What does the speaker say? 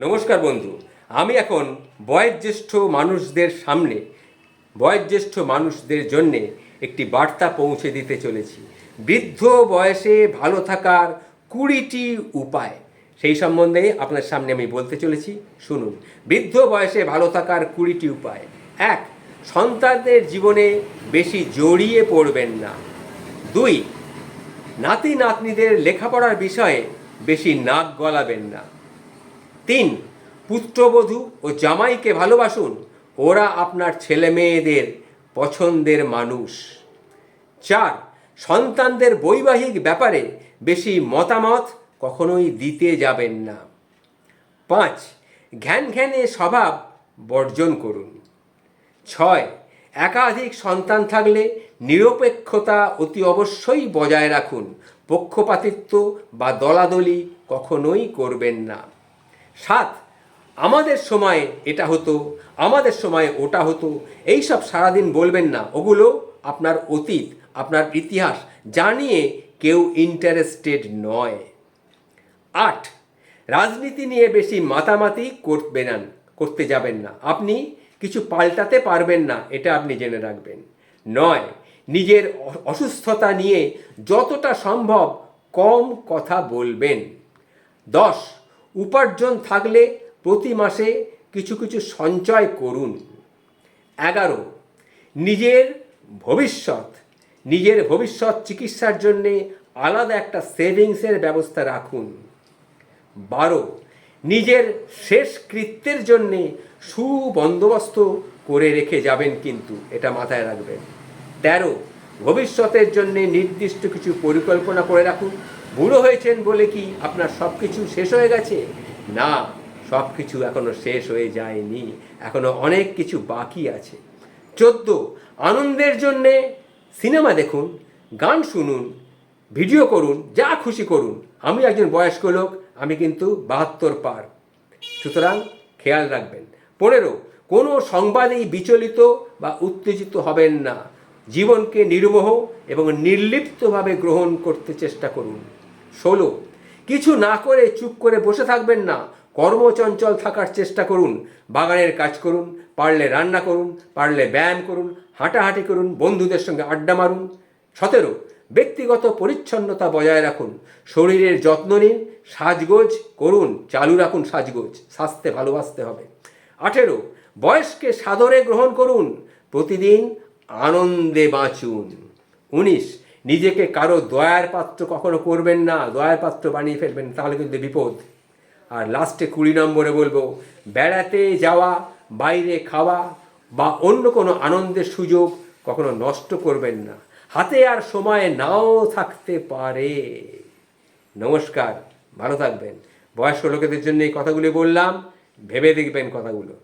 নমস্কার বন্ধু, আমি এখন বয়োজ্যেষ্ঠ মানুষদের সামনে, বয়োজ্যেষ্ঠ মানুষদের জন্যে একটি বার্তা পৌঁছে দিতে চলেছি। বৃদ্ধ বয়সে ভালো থাকার কুড়িটি উপায়, সেই সম্বন্ধে আপনার সামনে আমি বলতে চলেছি। শুনুন, বৃদ্ধ বয়সে ভালো থাকার কুড়িটি উপায়। এক, সন্তানদের জীবনে বেশি জড়িয়ে পড়বেন না। দুই নাতি নাতনিদের লেখাপড়ার বিষয়ে বেশি নাক গলাবেন না। তিন, পুত্রবধূ ও জামাইকে ভালোবাসুন। ওরা আপনার ছেলে মেয়েদের পছন্দের মানুষ। চার, সন্তানদের বৈবাহিক ব্যাপারে বেশি মতামত কখনোই দিতে যাবেন না। পাঁচ, ঘ্যান ঘ্যানে স্বভাব বর্জন করুন। ছয়, একাধিক সন্তান থাকলে নিরপেক্ষতা অতি অবশ্যই বজায় রাখুন। পক্ষপাতিত্ব বা দলাদলি কখনোই করবেন না। সাত, আমাদের সময়ে এটা হতো, আমাদের সময়ে ওটা হতো। এই সব সারাদিন বলবেন না। ওগুলো আপনার অতীত, আপনার ইতিহাস জানিয়ে কেউ ইন্টারেস্টেড নয়। আট, রাজনীতি নিয়ে বেশি মাতামাতি করবেন না, করতে যাবেন না। আপনি কিছু পাল্টাতে পারবেন না, এটা আপনি জেনে রাখবেন। নয়, নিজের অসুস্থতা নিয়ে যতটা সম্ভব কম কথা বলবেন। দশ উপার্জন থাকলে প্রতি মাসে কিছু কিছু সঞ্চয় করুন। এগারো, নিজের ভবিষ্যৎ নিজের ভবিষ্যৎ চিকিৎসার জন্যে আলাদা একটা সেভিংসের ব্যবস্থা রাখুন। বারো, নিজের শেষ কৃত্যের জন্যে সুবন্দোবস্ত করে রেখে যাবেন কিন্তু, এটা মাথায় রাখবেন। তেরো, ভবিষ্যতের জন্যে নির্দিষ্ট কিছু পরিকল্পনা করে রাখুন। বুড়ো হয়েছেন বলে কি আপনার সব কিছু শেষ হয়ে গেছে? না সব কিছু এখনও শেষ হয়ে যায়নি। এখনও অনেক কিছু বাকি আছে। চোদ্দ, আনন্দের জন্যে সিনেমা দেখুন, গান শুনুন, ভিডিও করুন, যা খুশি করুন। আমি একজন বয়স্ক লোক, আমি কিন্তু বাহাত্তর পার। সুতরাং খেয়াল রাখবেন। পনেরো, কোনো সংবাদেই বিচলিত বা উত্তেজিত হবেন না। জীবনকে নির্মোহ এবং নির্লিপ্তভাবে গ্রহণ করতে চেষ্টা করুন। ষোলো। কিছু না করে চুপ করে বসে থাকবেন না। কর্মচঞ্চল থাকার চেষ্টা করুন। বাগানের কাজ করুন, পারলে রান্না করুন, পারলে ব্যায়াম করুন, হাঁটাহাঁটি করুন, বন্ধুদের সঙ্গে আড্ডা মারুন। সতেরো, ব্যক্তিগত পরিচ্ছন্নতা বজায় রাখুন। শরীরের যত্ন নিন, সাজগোজ করুন, চালু রাখুন সাজগোজ স্বাস্থ্যে ভালোবাসতে হবে। আঠেরো, বয়সকে সাদরে গ্রহণ করুন। প্রতিদিন আনন্দে বাঁচুন। উনিশ নিজেকে কারও দয়ার পাত্র কখনো করবেন না, দয়ার পাত্র বানিয়ে ফেলবেন, তাহলে কিন্তু বিপদ। আর লাস্টে কুড়ি নম্বরে বলব, বেড়াতে যাওয়া, বাইরে খাওয়া বা অন্য কোনো আনন্দের সুযোগ কখনো নষ্ট করবেন না। হাতে আর সময় নাও থাকতে পারে। নমস্কার, ভালো থাকবেন। বয়স্ক লোকেদের জন্য এই কথাগুলি বললাম, ভেবে দেখবেন কথাগুলো।